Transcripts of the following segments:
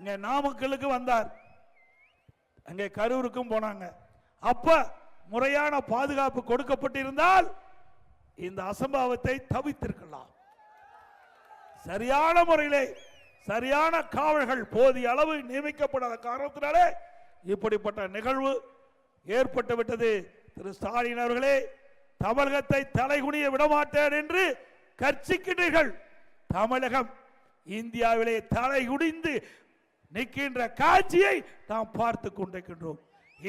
இங்கே நாமக்கலுக்கு வந்தார். அங்கே கரூருக்கும் போனாங்க. அப்ப முறையான பாதுகாப்பு கொடுக்கப்பட்டிருந்தால் இந்த அசம்பாவத்தை தவித்திருக்கலாம் சரியான முறையிலே சரியான காவல்கள் போதிய அளவு நியமிக்கப்படாத காரணத்தினாலே இப்படிப்பட்ட நிகழ்வு ஏற்பட்டு விட்டது. திரு ஸ்டாலின் அவர்களே தமிழகத்தை தலைகுனிய விடமாட்டேன் என்று கர்ச்சிக்கிறீர்கள் தமிழகம் இந்தியாவிலே தலைகுடிந்து நிற்கின்ற காட்சியை நாம் பார்த்து கொண்டிருக்கின்றோம்.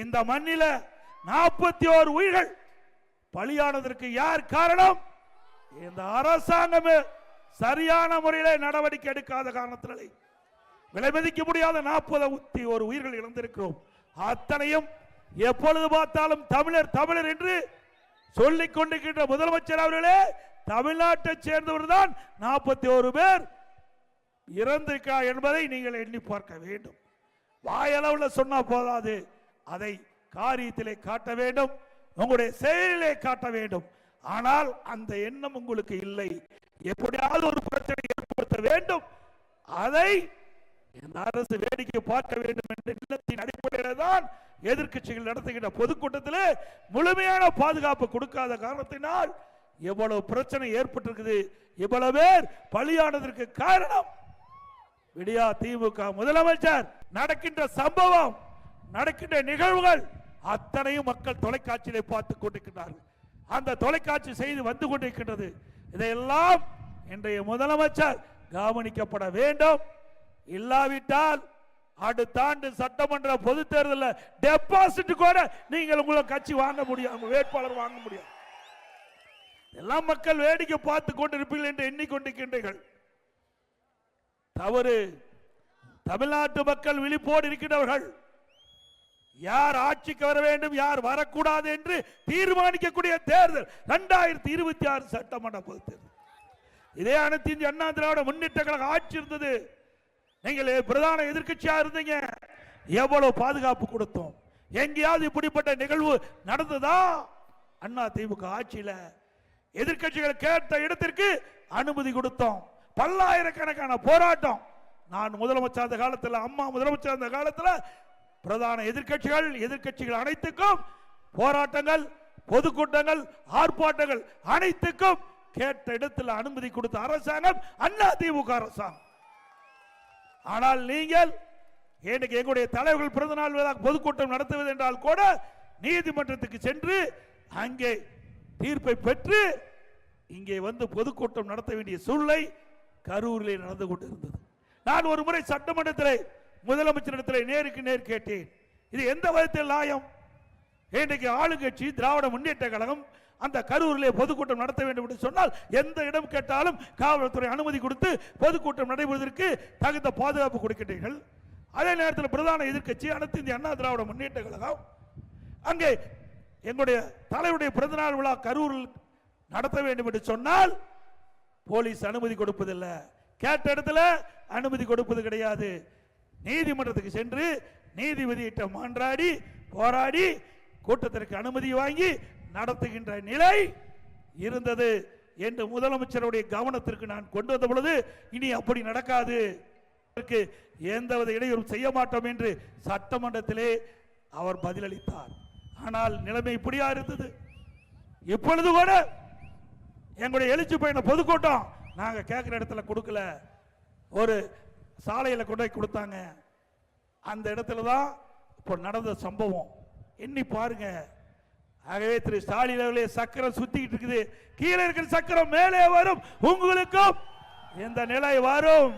இந்த மண்ணில நாற்பத்தி ஓரு உயிர்கள். பலியானதற்கு யார் காரணம்? இந்த அரசாங்கமே சரியான முறையில் நடவடிக்கை எடுக்காத காரணத்தினாலே. விலை மதிக்க முடியாத நாற்பது ஒரு உயிர்கள் இழந்திருக்கிறோம். அத்தனையும் எப்பொழுது பார்த்தாலும் தமிழர் தமிழர் என்று சொல்லிக் கொண்டிருக்கின்ற முதலமைச்சர் அவர்களே தமிழ்நாட்டை சேர்ந்தவர் தான் நாற்பத்தி ஒரு பேர். இறந்திருக்கா என்பதை நீங்கள் எண்ணி பார்க்க வேண்டும். வாயளவில் சொன்னா போதாது. அதை காரியத்திலே காட்ட வேண்டும். உங்களுடைய செயலிலே காட்ட வேண்டும். ஆனால் அந்த எண்ணம் உங்களுக்கு இல்லை. எப்படியாவது ஒரு பிரச்சனை ஏற்படுத்த வேண்டும். அதை அரசு வேடிக்கை பார்க்க வேண்டும் என்ற எண்ணத்தின் அடிப்படையில் தான் எதிர்க்கட்சிகள் நடத்துகின்ற பொதுக்கூட்டத்தில் முழுமையான பாதுகாப்பு கொடுக்காத காரணத்தினால் எவ்வளவு பிரச்சனை ஏற்பட்டிருக்குது. இவ்வளவு பேர் பலியானதற்கு காரணம் விடியா திமுக முதலமைச்சர் நடக்கின்ற சம்பவம் நடக்கின்ற நிகழ்வுகள் அத்தனையும் மக்கள் தொலைக்காட்சியிலே பார்த்து கொண்டிருக்கிறார்கள் அந்த தொலைக்காட்சி செய்து வந்து கொண்டிருக்கின்றது. இதையெல்லாம் இன்றைய முதலமைச்சர் கவனிக்கப்பட வேண்டும். இல்லாவிட்டால் அடுத்த ஆண்டு சட்டமன்ற பொது தேர்தலில் டெபாசிட் கூட நீங்கள் உங்களை கட்சி வாங்க முடியும் வேட்பாளர் வாங்க முடியும் எல்லாம் மக்கள் வேடிக்கை பார்த்து கொண்டிருப்பீர்கள் என்று எண்ணிக்கொண்டிருக்கின்றீர்கள் தவறு. தமிழ்நாட்டு மக்கள் விழிப்போடு இருக்கிறவர்கள் யார் ஆட்சிக்கு வர வேண்டும் யார் வரக்கூடாது என்று தீர்மானிக்கக்கூடிய தேர்தல் இரண்டாயிரத்தி இருபத்தி ஆறு சட்டமன்ற பொது தேர்தல் இதே அனைத்து இந்திய அண்ணா திராவிட முன்னேற்ற கழக ஆட்சி இருந்தது. நீங்கள் பிரதான எதிர்கட்சியா இருந்தீங்க. எவ்வளவு பாதுகாப்பு கொடுத்தோம். எங்கேயாவது இப்படிப்பட்ட நிகழ்வு நடந்ததா? அண்ணா திமுக ஆட்சியில் எதிர்கட்சிகள் கேட்ட இடத்திற்கு அனுமதி கொடுத்தோம். பல்லாயிரக்கணக்கான போராட்டம். நான் முதலமைச்சர் அந்த காலத்தில் அம்மா முதலமைச்சர் அந்த காலத்தில் பிரதான எதிர்க்கட்சிகள் எதிர்க்கட்சிகள் அனைத்துக்கும் போராட்டங்கள் பொதுக்கூட்டங்கள் ஆர்ப்பாட்டங்கள் அனைத்துக்கும் கேட்ட இடத்தில் அனுமதி கொடுத்த அரசாங்கம் அண்ணா திமுக அரசாங்கம். ஆனால் நீங்கள் எனக்கு எங்களுடைய தலைவர்கள் பிறந்த நாள் விழா பொதுக்கூட்டம் நடத்துவது என்றால் கூட நீதிமன்றத்துக்கு சென்று அங்கே தீர்ப்பை பெற்று இங்கே வந்து பொதுக்கூட்டம் நடத்த வேண்டிய சூழ்நிலை கரூரில் நடந்து கொண்டிருந்தது. நான் ஒரு முறை சட்டமன்றத்தில் முதலமைச்சரிடத்தில் நேருக்கு நேர் கேட்டேன். இது எந்த விதத்தில் நியாயம்? இன்றைக்கு ஆளுங்கட்சி திராவிட முன்னேற்ற கழகம் அந்த கரூரிலே பொதுக்கூட்டம் நடத்த வேண்டும் என்று சொன்னால் எந்த இடம் கேட்டாலும் காவல்துறை அனுமதி கொடுத்து பொதுக்கூட்டம் நடைபெறுவதற்கு தகுந்த பாதுகாப்பு கொடுக்கின்றீர்கள். அதே நேரத்தில் பிரதான எதிர்க்கட்சி அனைத்து இந்திய அண்ணா திராவிட முன்னேற்ற கழகம். அங்கே எங்களுடைய தலைவருடைய பிறந்தநாள் விழா கரூரில் நடத்த வேண்டும் என்று சொன்னால் போலீஸ் அனுமதி கொடுப்பதில்லை. கேட்ட இடத்துல அனுமதி கொடுப்பது கிடையாது. நீதிமன்றத்துக்கு சென்று நீதிபதியிட்ட மான்றாடி போராடி கூட்டத்திற்கு அனுமதி வாங்கி நடத்துகின்ற நிலை இருந்தது என்று முதலமைச்சருடைய கவனத்திற்கு நான் கொண்டு வந்த பொழுது இனி அப்படி நடக்காது. எந்தவித இடையூறும் செய்ய மாட்டோம் என்று சட்டமன்றத்திலே அவர் பதிலளித்தார். ஆனால் நிலைமை இப்படியா இருந்தது. இப்பொழுது கூட எங்களுடைய எழுச்சி பையனை பொதுக்கூட்டம். நாங்கள் கேட்குற இடத்துல கொடுக்கல. ஒரு சாலையில் கொண்டு போய் கொடுத்தாங்க. அந்த இடத்துல தான் இப்போ நடந்த சம்பவம். எண்ணி பாருங்க. ஆகவே திரு ஸ்டாலின் அவர்களே சக்கரம் சுத்திக்கிட்டு இருக்குது. கீழே இருக்கிற சக்கரம் மேலே வரும். உங்களுக்கும் எந்த நிலை வரும்?